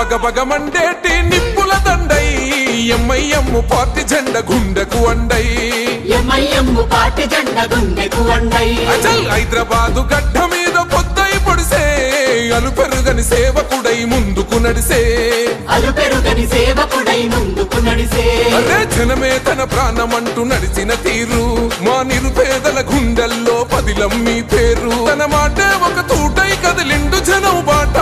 బగ బగ మండేటి నిప్పుల దండై MIM party జెండ గుండెకు అండై ఎంఐఎం పార్టీ జెండ గుండెకు వండై. అచల్ హైదరాబాదు గడ్డ మీద పొద్దై పొడిసే అలు పెరుగని సేవకుడై ముందుకు నడిసే. అలు పెరుగని సేవకుడై ముందుకు నడిసే. అదే జనమే తన ప్రాణమంటూ నడిచిన తీరు మా నిరుపేదల గుండెల్లో పదిలం మీ పేరు. తన మాటే ఒక తూటై కదిలిండు జనం బాట.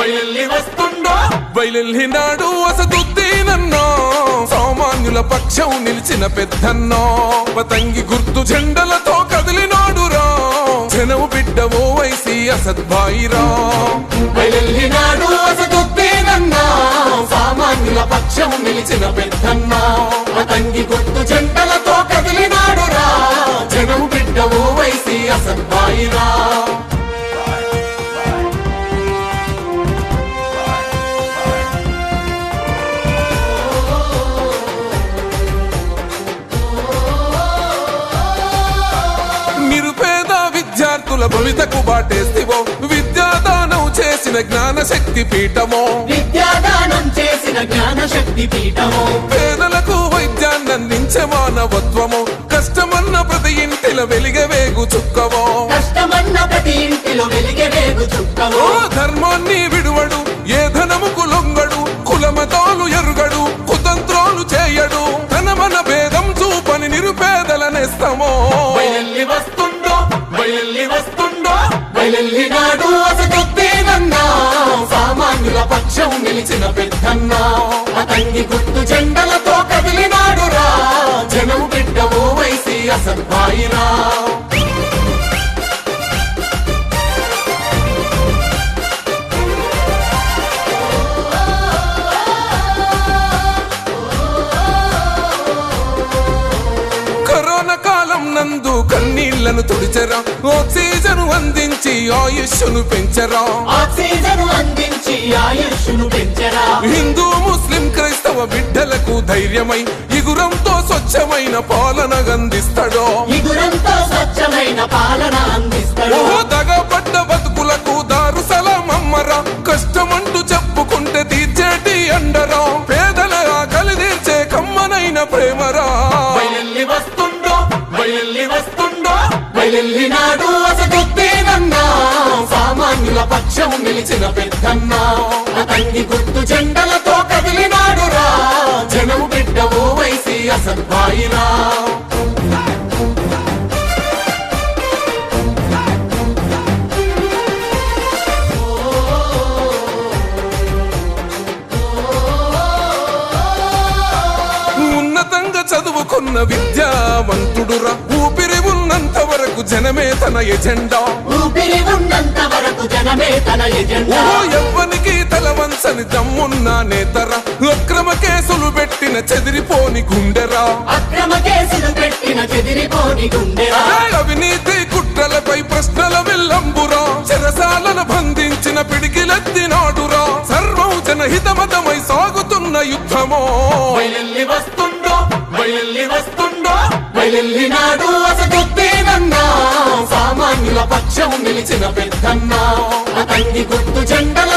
బయలెల్లి వస్తుండో బయలెల్లి నాడు బయలునాడు అసదుద్దీనన్నో సామాన్యుల పక్షం నిలిచిన పెద్దన్నో. పతంగి గుర్తు జెండలతో కదిలినాడు రా బిడ్డవో బిడ్డ ఓ వైసి అసద్బాయిరా బయలెల్లి నాడు అసదుద్దేనన్నా సామాన్యుల పక్షం నిలిచిన పెద్దన్నా. పతంగి గుర్తు జెండలతో కదిలినాడు రా బిడ్డవో బిడ్డ ఓ వైసి అసద్బాయిరా భవితకు బాటేస్తివో విద్యాదానం చేసిన జ్ఞాన శక్తి పీఠమో విద్యాదానం చేసిన జ్ఞాన శక్తి పీఠము పేదలకు వైద్యాన్ని అందించే మానవత్వము. కష్టమన్న ప్రతి ఇంటిల వెలిగవేగు చుక్కవో కష్టమన్న ప్రతి ఇంటిలో వెలిగే వేగు చుక్కము. ఓ ధర్మాన్ని విడువడు ఏ ధనముకు లొంగడు కులమతాలు ఎరుగడు కుతంత్రాలు చేయడు. తన మన భేదం చూపని నిరుపేదల నేస్తమో. నిలిచిన పెద్దన్న అతన్ని గుర్తు జెండలతో కదిలినాడు రా జనం బిడ్డ ఓ అసలు అసద్బాయిరా కరోనా కాలం నందు కన్నీళ్ళను తుడిచరా. ఆక్సిజన్ అందించి ఆయుష్ను పెంచరా. ఆక్సిజన్ అందించి ఆయుష్ను పెంచరా. హిందూ ముస్లిం క్రైస్తవ బిడ్డలకు ధైర్యమై ఇగురంతో స్వచ్ఛమైన పాలన అందిస్తాడో. ఇగురంతో స్వచ్ఛమైన పాలన అందిస్తాడు. ఓహో దగపడ్డ బతుకులకు దారు సలామమ్మరా కష్టమంటూ చెప్పుకుంటే తీర్చేటి అండరా. పేదల ఆకలి తీర్చే కమ్మనైన ప్రేమరా. వస్తుండో వస్తుండో నాడు. పక్షం నిలిచిన పెద్దన్నా. అతన్ని గుర్తు జెండలతో కదిలినాడురా. జనం బిడ్డ ఓ వైసి అసద్బాయిరా తన ఎజెండా. ఊపిరి ఉన్నంత వరకు జనమే తన ఎజెండా. ఓ ఎవ్వనికి తల వంచని దమ్మున్న నేతరా. అక్రమ కేసులు పెట్టిన చెదిరిపోని గుండెరా. అక్రమ కేసులు పెట్టిన చెదిరిపోని గుండెరా. అవినీతి కుట్రలపై ప్రశ్నల విల్లంబురా. చెరసాలను బంధించిన పిడికిలెత్తినాడురా సర్వం జనహితమతమై సాగుతున్న యుద్ధమో. వైలెల్లి వస్తుండో వైలెల్లి వస్తుండో వైలెల్లి నాడు అసదుద్దేనన్నా సామాన్యుల పక్షం నిలిచిన పెద్దన్నా. అతంగి గుర్తు జెండల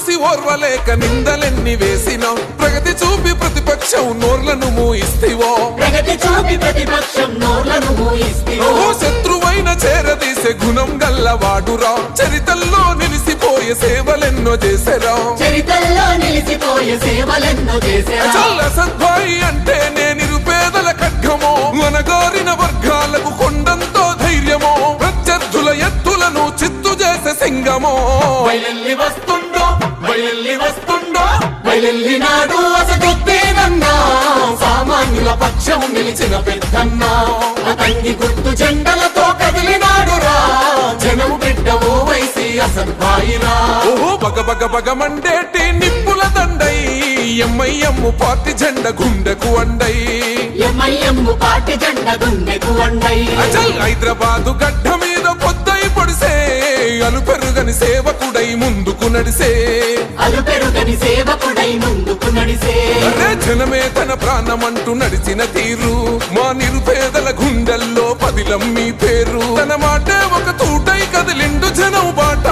చూసి ఓర్వలేక నిందలెన్ని వేసినా ప్రగతి చూపి ప్రతిపక్షం నోర్లను మూయిస్తివో? ప్రగతి చూపి ప్రతిపక్షం నోర్లను మూయిస్తే ఓ శత్రువైన చేరదీసే గుణం గల్లవాడురా చరితల్లో నిలిసిపోయే సేవలెన్నో చేసెరా. చరితల్లో నిలిచిపోయే సేవలెన్నో చేశారా చల్ల సద్భాయి అంటే నే నిరుపేదల ఖడ్గమో. అనగారిన వర్గాలకు కొండంతో ధైర్యమో. ప్రత్యర్థుల ఎత్తులను చిత్తు చేసే సింగమో. వస్తుండో బయలెల్లి వస్తుండో బయలెల్లి నాడు అసదుద్దేనన్నా సామాన్యుల పక్షం నిలిచిన పెద్దన్నా. అతంగి గుర్తు జెండలతో కదిలినాడు రా జనం బిడ్డ ఓ వైసి అసద్బాయిరా ఓహో బగ బగ మండేటి నిప్పుల దండై. ఎంఐఎం పార్టీ జెండ గుండెకు అండై. ఎంఐఎం పార్టీ జెండ గుండెకు వండై అచల్ హైదరాబాదు గడ్డ మీద పొద్దై పొడి ఒడిసే అలు పెరుగని సేవకుడై ముందుకు నడిసే. అలు పెరుగని సేవకుడై ముందుకు నడిసే. అరే జనమే తన ప్రాణమంటూ నడిచిన తీరు. మా నిరుపేదల గుండెల్లో పదిలం మీ పేరు. తన మాటే ఒక తూటై కదిలిండు జనం బాట.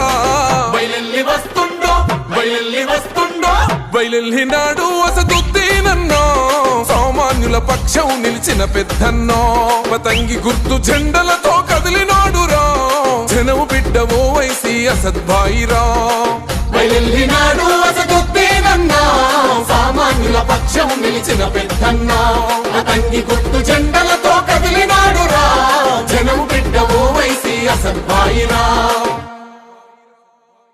బయలెల్లి వస్తుండో బయలెల్లి వస్తుండో. అసదుద్దీనన్నో సామాన్యుల పక్షం నిలిచిన పెద్దన్నో. పతంగి గుర్తు జెండలతో కదిలినాడు రా బిడ్డవో బిడ్డ వైసి అసద్భాయిరా బయలెల్లినాడు అసదుద్దేనన్నా సామాన్యుల పక్షం నిలిచిన పెద్దన్నా. అతంగి గుర్తు జెండలతో కదిలినాడురా జనము బిడ్డవో బిడ్డ అసద్భాయిరా వైసి